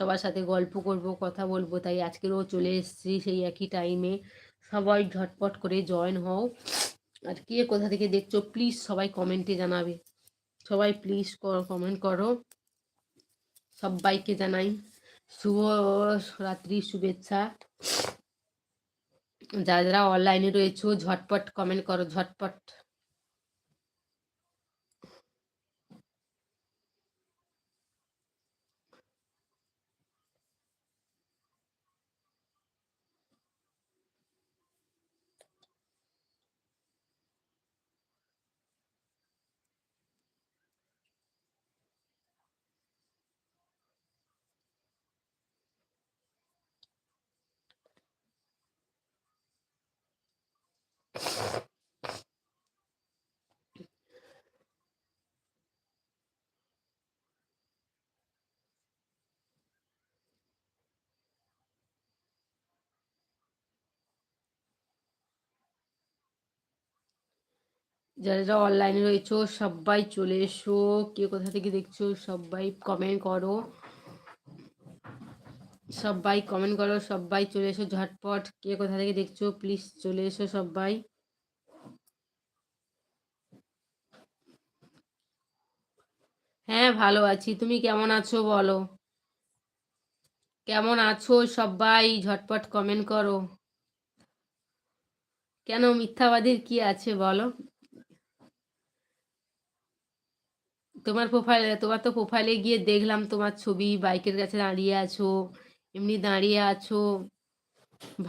সবার সাথে গল্প করব, কথা বলব। তাই আজকেরও চলে এসেছি সেই একই টাইমে সবাই ঝটপট করে জয়েন হও। আর কে কোথা থেকে দেখছ প্লিজ সবাই কমেন্টে জানাবে। সবাই প্লিজ কমেন্ট করো। সবাইকে জানাই। শুভ রাত্রি, শুভেচ্ছা। যারা যারা অনলাইনে রয়েছো, ঝটপট কমেন্ট করো, ঝটপট। যারা যারা অনলাইনে রয়েছো, সবাই চলে এসো। কে কোথা থেকে দেখছ, সবাই কমেন্ট করো। সবাই কমেন্ট করো, সবাই চলে এসো ঝটপট। কে কোথা থেকে দেখছ প্লিজ চলে এসো সবাই। হ্যাঁ ভালো আছি। তুমি কেমন আছো বলো? কেমন আছো সবাই? ঝটপট কমেন্ট করো। কেন মিথ্যাবাদীর কি আছে বলো? তোমার প্রোফাইলে তোমার তো প্রোফাইলে গিয়ে দেখলাম তোমার ছবি, বাইকের কাছে দাঁড়িয়ে আছো, এমনি দাঁড়িয়ে আছো,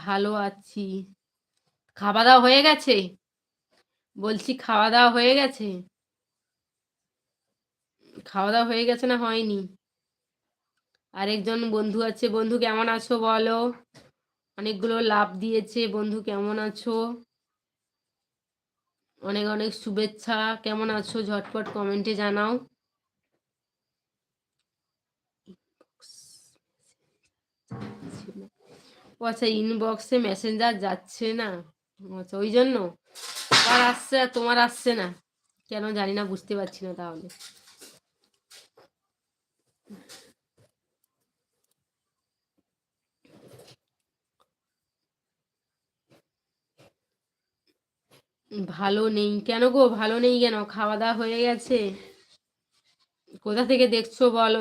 ভালো আছি। খাওয়া দাওয়া হয়ে গেছে? বলছি খাওয়া দাওয়া হয়ে গেছে? খাওয়া দাওয়া হয়ে গেছে না হয়নি? আরেকজন বন্ধু আছে, বন্ধু কেমন আছো বলো? অনেকগুলো লাভ দিয়েছে, বন্ধু কেমন আছো? অনেক অনেক শুভেচ্ছা। কেমন আছো? ঝটপট কমেন্টে জানাও। আচ্ছা ইনবক্সে মেসেঞ্জার যাচ্ছে না। আচ্ছা ওই জন্য? আসছে আর তোমার আসছে না। কেন জানি না, বুঝতে পারছি না তাহলে। ভালো নেই। কেন গো? ভালো নেই কেন? খাওয়া দাওয়া হয়ে গেছে। কোথা থেকে দেখছ বলো?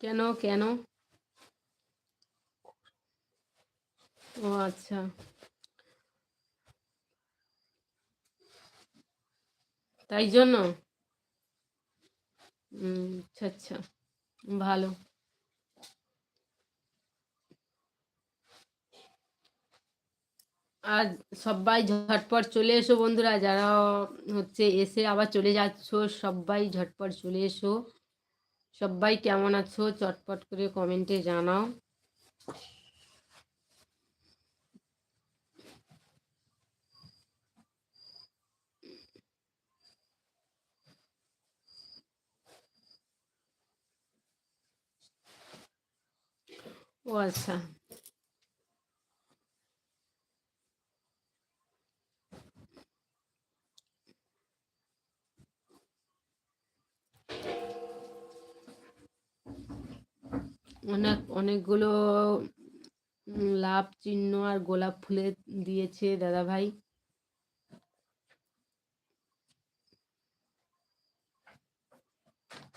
কেন কেন? ও আচ্ছা। তাই জন্য? আচ্ছা আচ্ছা। ভালো। আর সবাই ঝটপট চলে এসো বন্ধুরা, যারা হচ্ছে এসে আবার চলে যাচ্ছ, সবাই ঝটপট চলে এসো। সবাই কেমন আছো? চটপট করে কমেন্টে জানাও। ও আচ্ছা। অনেক, অনেকগুলো লাভ চিহ্ন আর গোলাপ ফুলে দিয়েছে দাদা ভাই।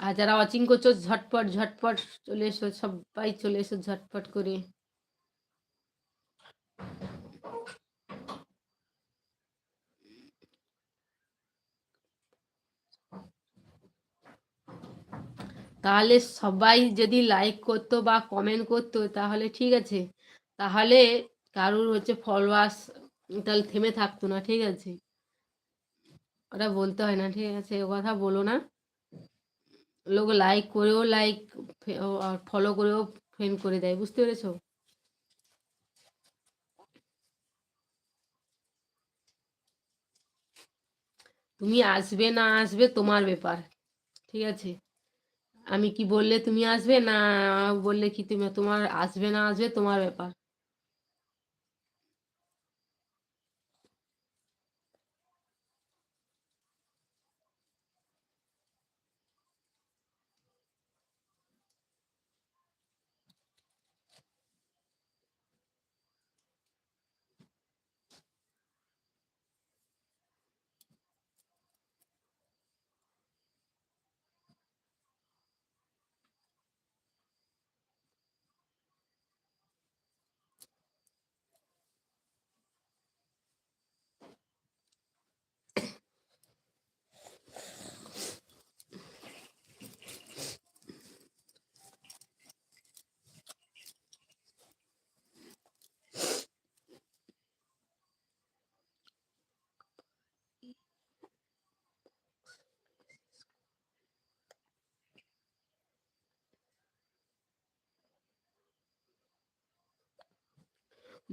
আর যারা ওয়াচিং করছ, ঝটপট ঝটপট চলে এসো, সবাই চলে এসো ঝটপট করে। তাহলে সবাই যদি লাইক করতো বা কমেন্ট করতো, তাহলে ঠিক আছে। তাহলে কারুর হচ্ছে ফলোয়ার্স তাহলে থেমে থাকতো না, ঠিক আছে? ওটা বলতে হয় না, ঠিক আছে? ও কথা বলো না। লোক লাইক করেও লাইক ফলো করেও ফ্রেন্ড করে দেয়, বুঝতে পেরেছ? তুমি আসবে না আসবে তোমার ব্যাপার, ঠিক আছে? আমি কি বললে তুমি আসবে না বললে কি তুমি তোমার আসবে না আসবে তোমার ব্যাপার?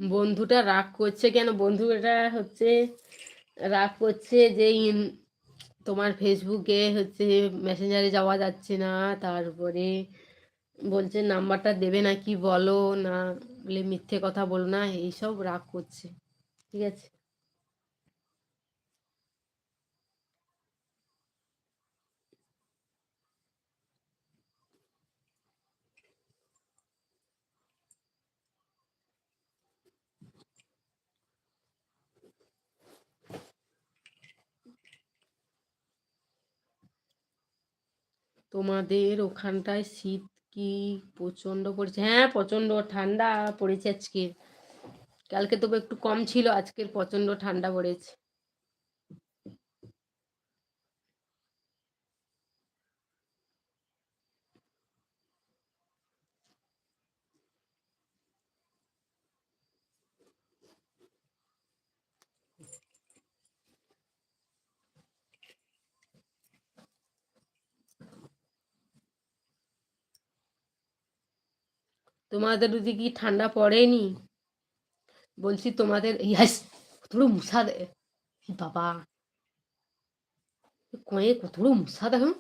বন্ধুটা রাগ করছে কেন? বন্ধুটা হচ্ছে রাগ করছে যে তোমার ফেসবুকে হচ্ছে মেসেঞ্জারে যাওয়া যাচ্ছে না, তারপরে বলছে, নাম্বারটা দেবে না, কি বলো না বলে মিথ্যে কথা বলো না, এইসব রাগ করছে। ঠিক আছে? তোমাদের ওখানটায় শীত কি প্রচণ্ড পড়েছে? হ্যাঁ প্রচণ্ড ঠান্ডা পড়েছে আজকে। কালকে তবু একটু কম ছিল, আজকের প্রচণ্ড ঠান্ডা পড়েছে। তোমাদের ওদিকে কি ঠান্ডা পড়েনি? বলছি তোমাদের, ইয়াস, কতগুলো মশা দে। বাবা। কয়ে কতগুলো মশা দেখো।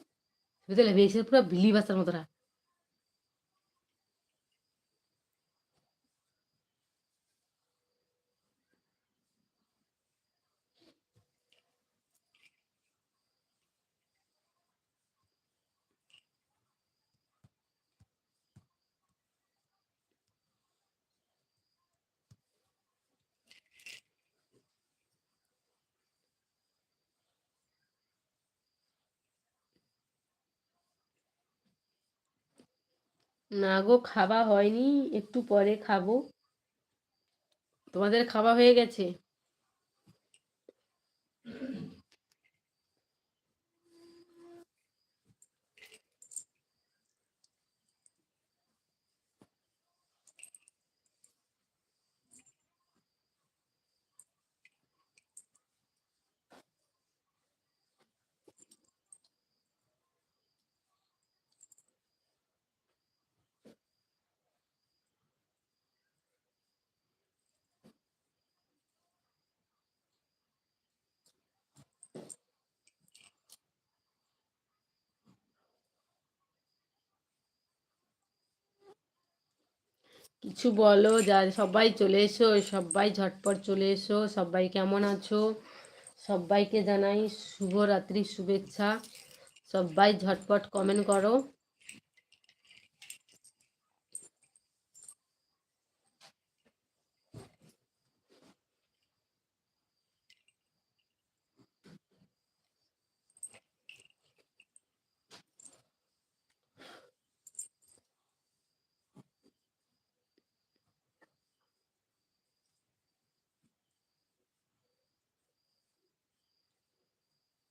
বুঝতে লেগেছে পুরো বিলি বাসার মতোরা। না গো খাওয়া হয়নি একটু পরে খাব। তোমাদের খাওয়া হয়ে গেছে? কিছু বলো, যা সবাই চলে এসো, সবাই ঝটপট চলে এসো, সবাই কেমন আছো? সবাইকে জানাই শুভরাত্রির শুভেচ্ছা। সবাই ঝটপট কমেন্ট করো।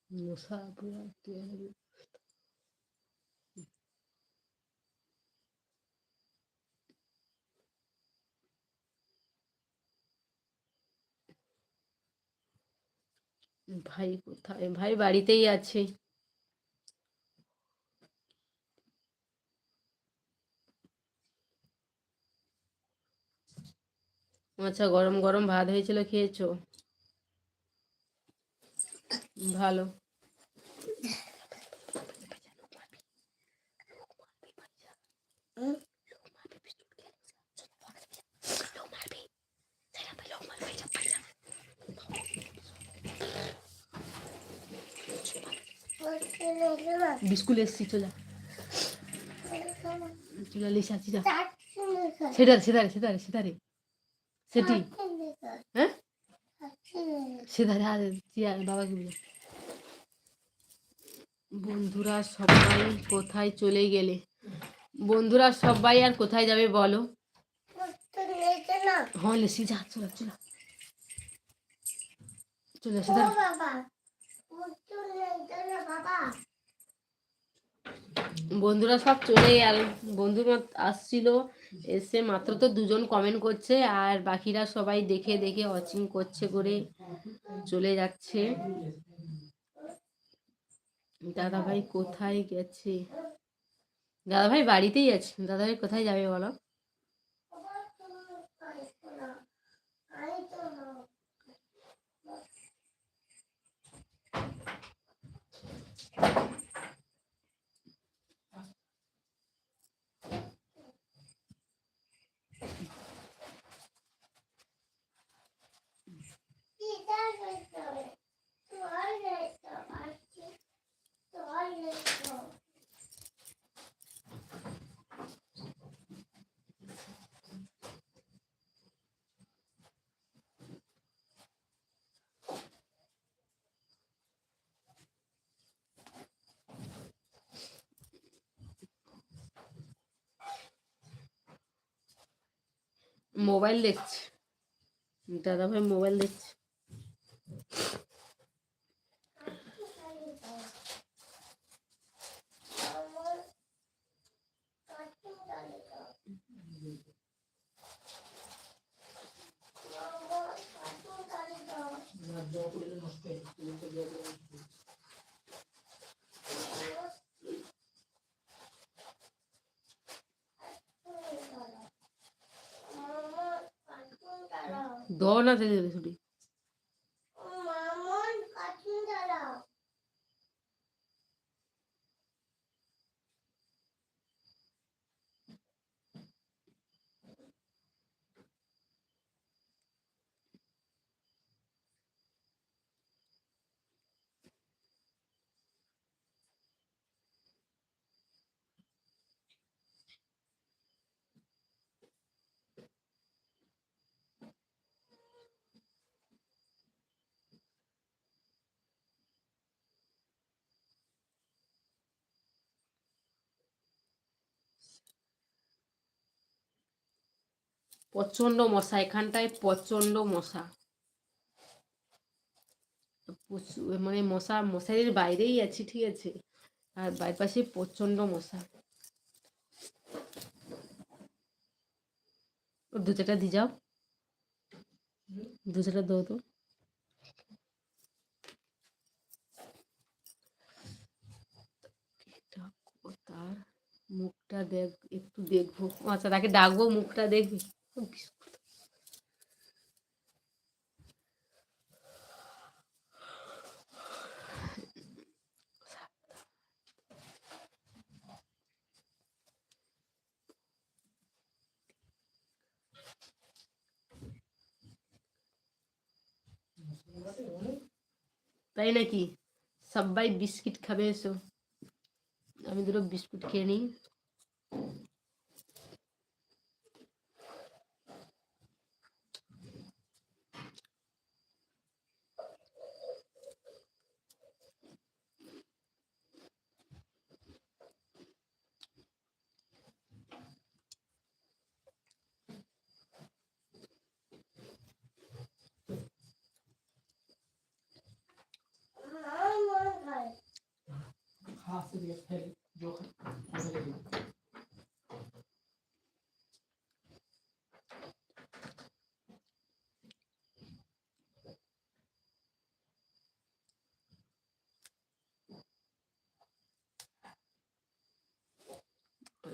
No sabrá qué ভাই কোথায় ভাই বাড়িতেই আছে আচ্ছা গরম গরম ভাত হয়েছিল খেয়েছো ভালো। বিস্কুল এসছি চলে চলে লিসা চিরা সেটারে সেটারে সেটারে সেটারে সেটি। বাবাকে বলে। বন্ধুরা সবাই কোথায় চলে গেলে? বন্ধুরা সবাই আর কোথায় যাবে বলো? হ্যাঁ লেসি, যা, চলো চলো। চলে বন্ধুরা সব চলে গেল। বন্ধু মাত- আসছিল। এসে মাত্র তো দুজন কমেন্ট করছে, আর বাকিরা সবাই দেখে দেখে ওয়াচিং করছে করে চলে যাচ্ছে। দাদা ভাই কোথায় গেছে? দাদা ভাই বাড়িতেই আছে। দাদা ভাই কোথায় যাবে বলো? মোবাইল দেখছে। দাদাভাই মোবাইল দেখছে। দাও না প্রচণ্ড মশা, এখানটায় প্রচণ্ড মশা। মানে মশা, মশারির বাইরেই আছি, ঠিক আছে? আর বাইপাসে প্রচণ্ড মশা। দু চারটা দিয়ে যাও। দু চারটা দাও তো। মুখটা দেখ, একটু দেখব। আচ্ছা তাকে ডাকবো, মুখটা দেখবি? ও বিস্কুট। তাই নাকি সবাই বিস্কিট খাবে এসো আমি দুটো বিস্কুট খেয়ে নিই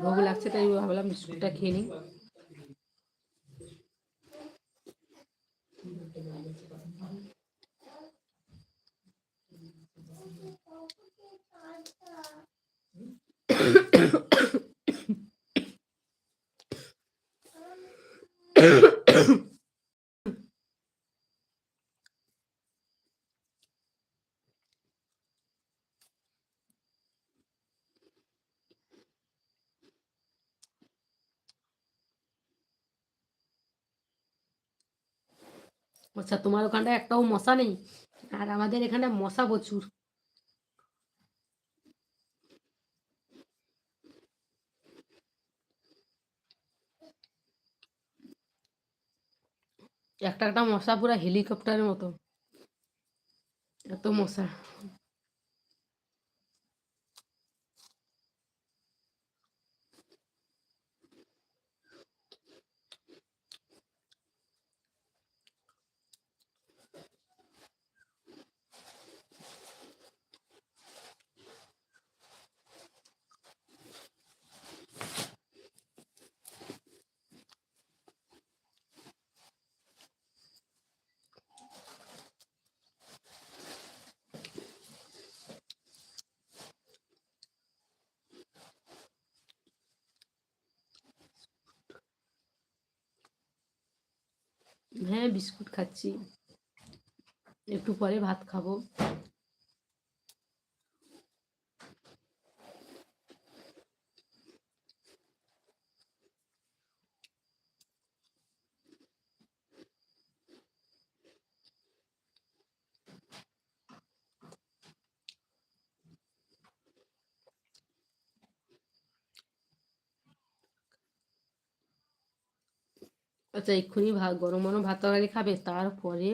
ভোগ লাগছে তাই ভাবলাম বিস্কুটটা খেয়ে নিই। আচ্ছা তোমার ওখানটায় একটাও মশা নেই? আর আমাদের এখানে মশা প্রচুর। একটা একটা মশা পুরো হেলিকপ্টারের মতো। এত মশা। হ্যাঁ বিস্কুট খাচ্ছি। একটু পরে ভাত খাব। আচ্ছা এক্ষুনি ভাত গরম গরম ভাত তরকারি খাবে তারপরে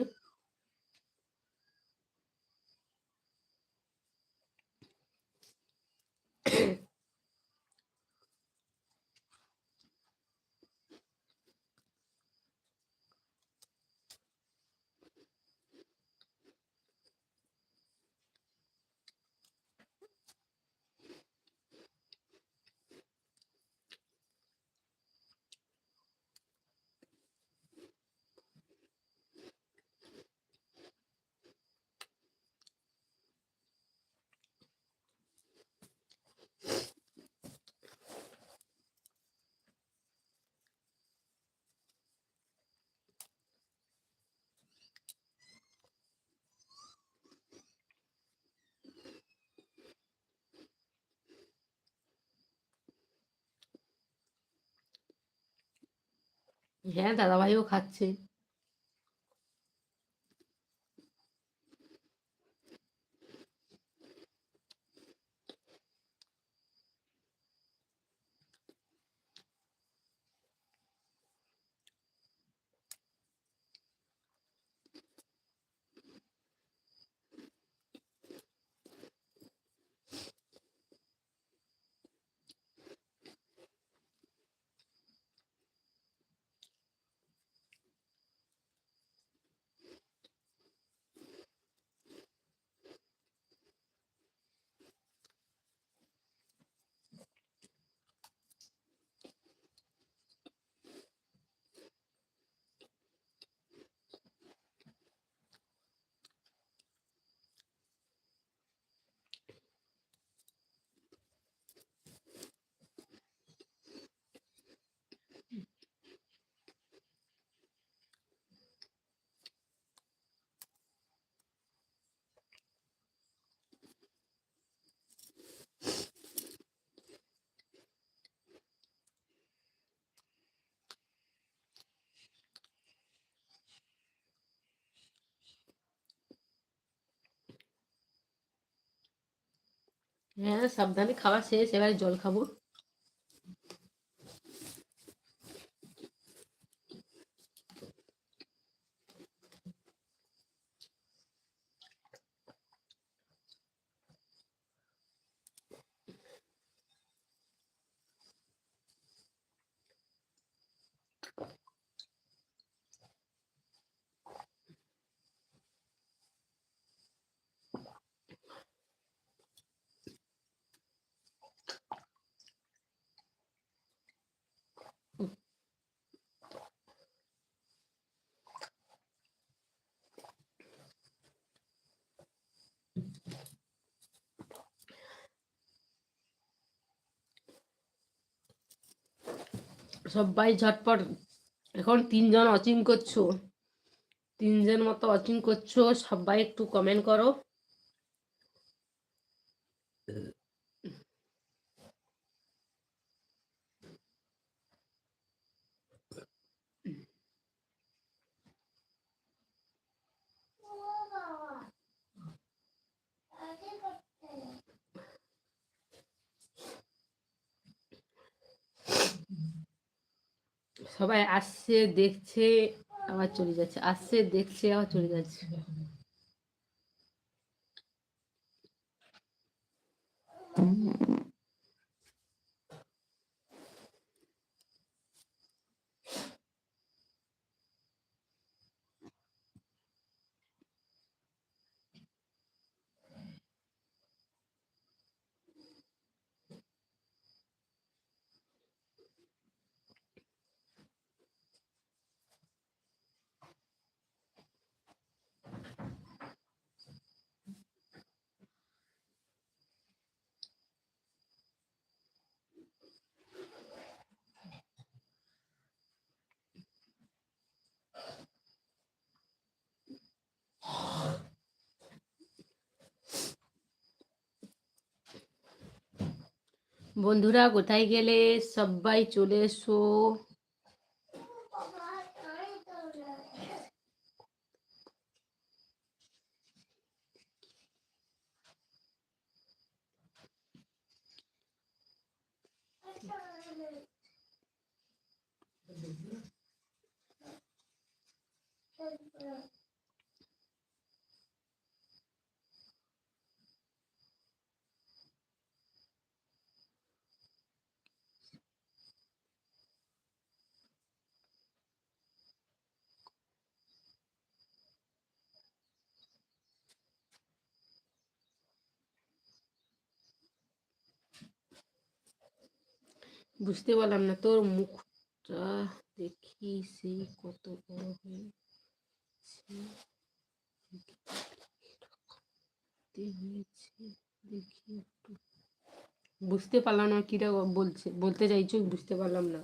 হ্যাঁ দাদাভাইও খাচ্ছে। হ্যাঁ সাবধানে খাবার শেষ এবারে জল খাব। সবাই ঝটপট। এখন তিনজন অচিন করছ। তিনজন মতো অচিন করছ সবাই একটু কমেন্ট করো সবাই আসছে দেখছে আবার চলে যাচ্ছে। আসছে দেখছে আবার চলে যাচ্ছে। বন্ধুরা কোথায় গেলে সবাই চলে এসো বুঝতে পারলাম না। তোর মুখটা দেখি সেই কত বড় হয়েছে। দেখি একটু। বুঝতে পারলাম না কিরা বলছে, বলতে চাইছো, বুঝতে পারলাম না।